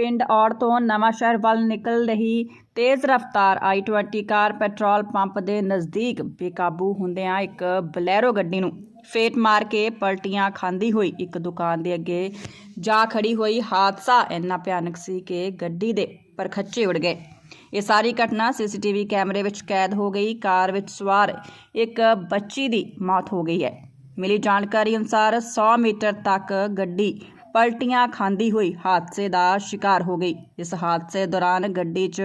ਪਿੰਡ ਔੜ ਤੋਂ ਨਵਾਂ ਸ਼ਹਿਰ ਵੱਲ ਨਿਕਲ ਰਹੀ ਤੇਜ਼ ਰਫ਼ਤਾਰ i20 ਕਾਰ ਪੈਟਰੋਲ ਪੰਪ ਦੇ ਨਜ਼ਦੀਕ ਬੇਕਾਬੂ ਹੁੰਦਿਆਂ ਇੱਕ ਬਲੈਰੋ ਗੱਡੀ ਨੂੰ ਫੇਟ ਮਾਰ ਕੇ ਪਲਟੀਆਂ ਖਾਂਦੀ ਹੋਈ ਇੱਕ ਦੁਕਾਨ ਦੇ ਅੱਗੇ ਜਾ ਖੜੀ ਹੋਈ ਹਾਦਸਾ ਇੰਨਾ ਭਿਆਨਕ ਸੀ ਕਿ ਗੱਡੀ ਦੇ ਪਰਖੱਚੇ ਉੜ ਗਏ। ਇਹ ਸਾਰੀ ਘਟਨਾ ਸੀਸੀਟੀਵੀ ਕੈਮਰੇ ਵਿੱਚ ਕੈਦ ਹੋ ਗਈ। ਕਾਰ ਵਿੱਚ ਸਵਾਰ ਇੱਕ ਬੱਚੀ ਦੀ ਮੌਤ ਹੋ ਗਈ ਹੈ। ਮਿਲੀ ਜਾਣਕਾਰੀ ਅਨੁਸਾਰ 100 ਮੀਟਰ ਤੱਕ ਗੱਡੀ ਪਲਟੀਆਂ ਖਾਂਦੀ ਹੋਈ ਹਾਦਸੇ ਦਾ ਸ਼ਿਕਾਰ ਹੋ ਗਈ। ਇਸ ਹਾਦਸੇ ਦੌਰਾਨ ਗੱਡੀ 'ਚ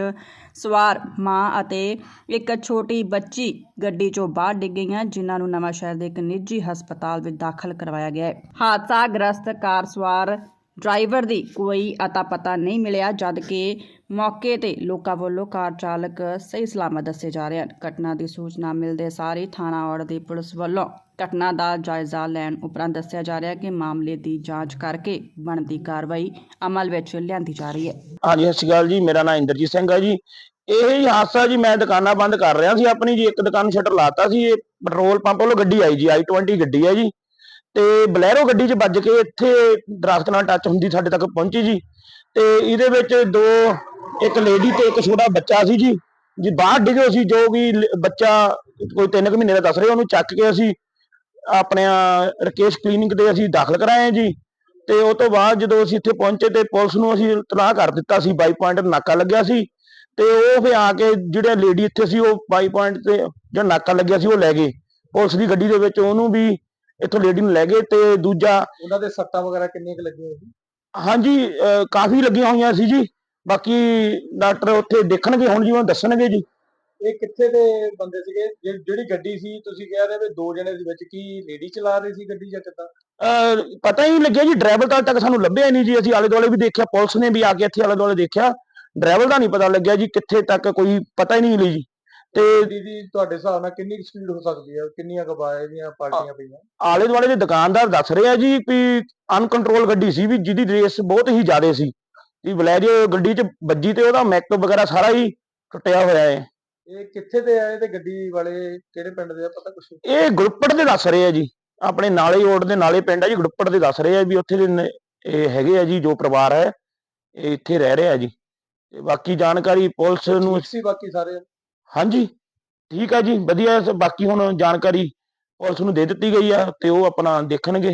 ਸਵਾਰ ਮਾਂ ਅਤੇ ਇੱਕ ਛੋਟੀ ਬੱਚੀ ਗੱਡੀ 'ਚੋਂ ਬਾਹਰ ਡਿੱਗ ਗਈਆਂ, ਜਿਨ੍ਹਾਂ ਨੂੰ ਨਵਾਂ ਸ਼ਹਿਰ ਦੇ ਇੱਕ ਨਿੱਜੀ ਹਸਪਤਾਲ ਵਿੱਚ ਦਾਖਲ ਕਰਵਾਇਆ ਗਿਆ ਹੈ। ਹਾਦਸਾ ਗ੍ਰਸਤ ਕਾਰ ਸਵਾਰ ਡਰਾਈਵਰ ਦੀ ਕੋਈ ਅਤਾ ਪਤਾ ਨਹੀਂ ਮਿਲਿਆ ਜਦ ਕਿ ਮੌਕੇ ਤੇ ਲੋਕਾਂ ਵੱਲੋਂ ਕਾਰ ਚਾਲਕ ਸਹੀ ਸਲਾਮਤ ਦੱਸੇ ਜਾ ਰਹੇ ਹਨ। ਘਟਨਾ ਦੀ ਸੂਚਨਾ ਮਿਲਦੇ ਸਾਰ ਹੀ ਥਾਣਾ ਔੜ ਦੀ ਪੁਲਿਸ ਵੱਲੋਂ ਘਟਨਾ ਦਾ ਜਾਇਜ਼ਾ ਲੈਣ ਉਪਰੰਤ ਦੱਸਿਆ ਜਾ ਰਿਹਾ ਹੈ ਕਿ ਮਾਮਲੇ ਦੀ ਜਾਂਚ ਕਰਕੇ ਬਣਦੀ ਕਾਰਵਾਈ ਅਮਲ ਵਿੱਚ ਲਿਆਂਦੀ ਜਾ ਰਹੀ ਹੈ। ਹਾਂਜੀ, ਸਤਿ ਸ਼੍ਰੀ ਅਕਾਲ ਜੀ। ਮੇਰਾ ਨਾਮ ਇੰਦਰਜੀਤ ਸਿੰਘ ਹੈ ਜੀ। ਇਹ ਹੀ ਹਾਦਸਾ ਜੀ ਮੈਂ ਦੁਕਾਨਾਂ ਬੰਦ ਕਰ ਰਿਹਾ ਸੀ ਆਪਣੀ ਜੀ। ਇੱਕ ਦੁਕਾਨ ਸ਼ਟਰ ਲਾਤਾ ਸੀ। ਇਹ ਪੈਟਰੋਲ ਪੰਪ ਵੱਲੋਂ ਗੱਡੀ ਆਈ ਜੀ। i20 ਗੱਡੀ ਹੈ ਜੀ। ਤੇ ਬਲੈਰੋ ਗੱਡੀ 'ਚ ਵੱਜ ਕੇ ਇੱਥੇ ਦਰਖਤ ਨਾਲ ਟੱਚ ਹੁੰਦੀ ਸਾਡੇ ਤੱਕ ਪਹੁੰਚੀ ਜੀ। ਤੇ ਇਹਦੇ ਵਿੱਚ ਦੋ, ਇੱਕ ਲੇਡੀ ਤੇ ਇੱਕ ਛੋਟਾ ਬੱਚਾ ਸੀ ਜੀ। ਜੀ ਬਾਹਰ ਡਿੱਗੋ ਸੀ। ਜੋ ਵੀ ਬੱਚਾ ਕੋਈ 3 ਮਹੀਨੇ ਦਾ ਦੱਸ ਰਹੇ। ਉਹਨੂੰ ਚੱਕ ਕੇ ਅਸੀਂ ਆਪਣੇ ਰਕੇਸ਼ ਕਲੀਨਿਕ ਤੇ ਅਸੀਂ ਦਾਖਲ ਕਰਾਏ ਜੀ। ਤੇ ਉਹ ਤੋਂ ਬਾਅਦ ਜਦੋਂ ਅਸੀਂ ਇੱਥੇ ਪਹੁੰਚੇ ਤੇ ਪੁਲਿਸ ਨੂੰ ਅਸੀਂ ਇਤਲਾਹ ਕਰ ਦਿੱਤਾ ਸੀ ਬਾਈ ਪੁਆਇੰਟ ਨਾਕਾ ਲੱਗਿਆ ਸੀ। ਤੇ ਉਹ ਫੇ ਆ ਕੇ ਜਿਹੜੇ ਲੇਡੀ ਇੱਥੇ ਸੀ ਉਹ ਬਾਈ ਪੁਆਇੰਟ ਤੇ ਜਿਹੜਾ ਨਾਕਾ ਲੱਗਿਆ ਸੀ ਉਹ ਲੈ ਗਏ। ਪੁਲਿਸ ਦੀ ਗੱਡੀ ਦੇ ਵਿੱਚ ਉਹਨੂੰ ਵੀ ਇੱਥੋਂ ਲੇਡੀ ਨੂੰ ਲੈ ਗਏ ਤੇ ਦੂਜਾ ਉਹਨਾਂ ਦੇ ਸੱਟਾਂ ਵਗੈਰਾ ਕਿੰਨੀਆਂ ਕੁ ਲੱਗੀਆਂ ਸੀ? ਹਾਂਜੀ ਕਾਫੀ ਲੱਗੀਆਂ ਹੋਈਆਂ ਸੀ ਜੀ। ਬਾਕੀ ਡਾਕਟਰ ਉੱਥੇ ਦੇਖਣਗੇ ਹੁਣ ਜੀ ਉਹ ਦੱਸਣਗੇ ਜੀ। ਇਹ ਕਿੱਥੇ ਦੇ ਬੰਦੇ ਸੀਗੇ? ਜਿਹ- ਜਿਹੜੀ ਗੱਡੀ ਸੀ ਤੁਸੀਂ ਕਹਿ ਰਹੇ ਵੀ ਦੋ ਜਣੇ ਦੇ ਵਿੱਚ ਕੀ ਲੇਡੀ ਚਲਾ ਰਹੀ ਸੀ ਗੱਡੀ ਜਾਂ ਕਿੱਦਾਂ? ਅਹ ਪਤਾ ਹੀ ਨਹੀਂ ਲੱਗਿਆ ਜੀ ਡਰਾਈਵਰ ਦਾ ਤੱਕ ਸਾਨੂੰ ਲੱਭਿਆ ਹੀ ਨਹੀਂ ਜੀ। ਅਸੀਂ ਆਲੇ ਦੁਆਲੇ ਵੀ ਦੇਖਿਆ ਪੁਲਿਸ ਨੇ ਵੀ ਆ ਕੇ ਇੱਥੇ ਆਲੇ ਦੁਆਲੇ ਦੇਖਿਆ। ਡਰਾਈਵਰ ਦਾ ਨਹੀਂ ਪਤਾ ਲੱਗਿਆ ਜੀ ਕਿੱਥੇ ਤੱਕ ਕੋਈ ਪਤਾ ਹੀ ਨਹੀਂ ਲਈ ਜੀ। ਤੇ ਗੱਡੀ ਦੀ ਤੁਹਾਡੇ ਹਿਸਾਬ ਨਾਲ ਕਿੰਨੀ ਸਪੀਡ ਹੋ ਸਕਦੀ ਹੈ ਕਿੰਨੀਆਂ ਕਬਾਏ ਦੀਆਂ ਪਾਰਟੀਆਂ ਪਈਆਂ? ਆਲੇ ਦੁਆਲੇ ਦੇ ਦੁਕਾਨਦਾਰ ਦੱਸ ਰਿਹਾ ਜੀ ਵੀ ਅਨਕੰਟਰੋਲ ਗੱਡੀ ਸੀ ਵੀ ਜਿਹਦੀ ਰੇਸ ਬਹੁਤ ਹੀ ਜ਼ਿਆਦਾ ਸੀ। ਵੀ ਬਲੈਰੋ ਗੱਡੀ 'ਚ ਵੱਜੀ ਤੇ ਉਹਦਾ ਮੈਕ ਵਗੈਰਾ ਸਾਰਾ ਹੀ ਟੁੱਟਿਆ ਹੋਇਆ ਹੈ ਇਹ ਕਿੱਥੇ ਦੇ ਆਏ ਤੇ ਗੱਡੀ ਵਾਲੇ ਕਿਹੜੇ ਪਿੰਡ ਦੇ ਆ? ਪਤਾ ਕੁਛ ਇਹ ਗੁਰਪੜ ਦੇ ਦੱਸ ਰਹੇ ਆ ਜੀ। ਆਪਣੇ ਨਾਲੇ ਓੜ ਦੇ ਨਾਲੇ ਪਿੰਡ ਆ ਜੀ ਗੁਰਪੜ ਦੇ ਦੱਸ ਰਹੇ ਆ ਵੀ ਉੱਥੇ ਦੇ ਨ- ਇਹ ਹੈਗੇ ਆ ਜੀ ਜੋ ਪਰਿਵਾਰ ਹੈ ਇਹ ਇੱਥੇ ਰਹਿ ਰਿਹਾ ਜੀ। ਤੇ ਬਾਕੀ ਜਾਣਕਾਰੀ ਪੁਲਿਸ ਨੂੰ ਠੀਕ ਸੀ ਬਾਕੀ ਸਾਰੇ ਹਾਂਜੀ ਠੀਕ ਆ ਜੀ ਵਧੀਆ। ਸ- ਬਾਕੀ ਹੁਣ ਜਾਣਕਾਰੀ ਪੁਲਿਸ ਨੂੰ ਦੇ ਦਿੱਤੀ ਗਈ ਆ ਤੇ ਉਹ ਆਪਣਾ ਦੇਖਣਗੇ।